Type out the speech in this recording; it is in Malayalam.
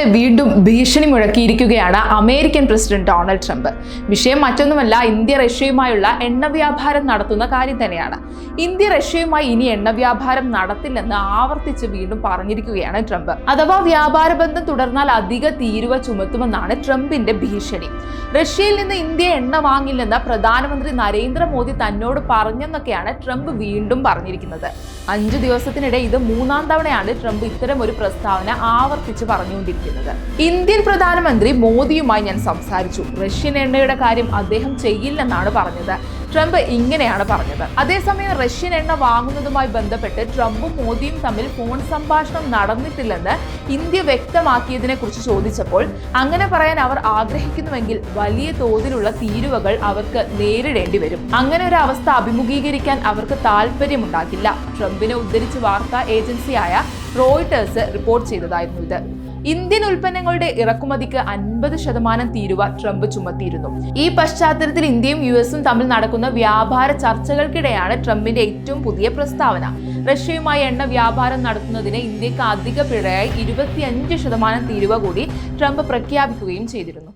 രാവിലെ വീണ്ടും ഭീഷണി മുഴക്കിയിരിക്കുകയാണ് അമേരിക്കൻ പ്രസിഡന്റ് ഡൊണാൾഡ് ട്രംപ്. വിഷയം മറ്റൊന്നുമല്ല ഇന്ത്യ റഷ്യയുമായുള്ള എണ്ണ വ്യാപാരം നടത്തുന്ന കാര്യം തന്നെയാണ്. ഇന്ത്യ റഷ്യയുമായി ഇനി എണ്ണ വ്യാപാരം നടത്തില്ലെന്ന് ആവർത്തിച്ച് വീണ്ടും പറഞ്ഞിരിക്കുകയാണ് ട്രംപ്. അഥവാ വ്യാപാര ബന്ധം തുടർന്നാൽ അധിക തീരുവ ചുമത്തുമെന്നാണ് ട്രംപിന്റെ ഭീഷണി. റഷ്യയിൽ നിന്ന് ഇന്ത്യ എണ്ണ വാങ്ങില്ലെന്ന് പ്രധാനമന്ത്രി നരേന്ദ്രമോദി തന്നോട് പറഞ്ഞെന്നൊക്കെയാണ് ട്രംപ് വീണ്ടും പറഞ്ഞിരിക്കുന്നത്. അഞ്ചു ദിവസത്തിനിടെ ഇത് മൂന്നാം തവണയാണ് ട്രംപ് ഇത്തരം ഒരു പ്രസ്താവന ആവർത്തിച്ച് പറഞ്ഞുകൊണ്ടിരിക്കുന്നത്. ഇന്ത്യൻ പ്രധാനമന്ത്രി മോദിയുമായി ഞാൻ സംസാരിച്ചു. റഷ്യൻ എണ്ണയുടെ കാര്യം അദ്ദേഹം ചെയ്യില്ലെന്നാണ് പറഞ്ഞത്. ട്രംപ് ഇങ്ങനെയാണ് പറഞ്ഞത്. അതേസമയം റഷ്യൻ എണ്ണ വാങ്ങുന്നതുമായി ബന്ധപ്പെട്ട് ട്രംപും മോദിയും തമ്മിൽ ഫോൺ സംഭാഷണം നടന്നിട്ടില്ലെന്ന് ഇന്ത്യ വ്യക്തമാക്കിയതിനെ കുറിച്ച് ചോദിച്ചപ്പോൾ അങ്ങനെ പറയാൻ അവർ ആഗ്രഹിക്കുന്നുവെങ്കിൽ വലിയ തോതിലുള്ള തീരുവകൾ അവർക്ക് നേരിടേണ്ടി വരും. അങ്ങനെ ഒരു അവസ്ഥ അഭിമുഖീകരിക്കാൻ അവർക്ക് താല്പര്യമുണ്ടാകില്ല ട്രംപിനെ ഉദ്ധരിച്ച് വാർത്താ ഏജൻസിയായ റോയിട്ടേഴ്സ് റിപ്പോർട്ട് ചെയ്തതായിരുന്നു ഇത്. ഇന്ത്യൻ ഉൽപ്പന്നങ്ങളുടെ ഇറക്കുമതിക്ക് അൻപത് ശതമാനം തീരുവ ട്രംപ് ചുമത്തിയിരുന്നു. ഈ പശ്ചാത്തലത്തിൽ ഇന്ത്യയും യു എസും തമ്മിൽ നടക്കുന്ന വ്യാപാര ചർച്ചകൾക്കിടെയാണ് ട്രംപിന്റെ ഏറ്റവും പുതിയ പ്രസ്താവന. റഷ്യയുമായി എണ്ണ വ്യാപാരം നടത്തുന്നതിന് ഇന്ത്യയ്ക്ക് അധിക പിഴയായി ഇരുപത്തിയഞ്ച് ശതമാനം തീരുവ കൂടി ട്രംപ് പ്രഖ്യാപിക്കുകയും ചെയ്തിരുന്നു.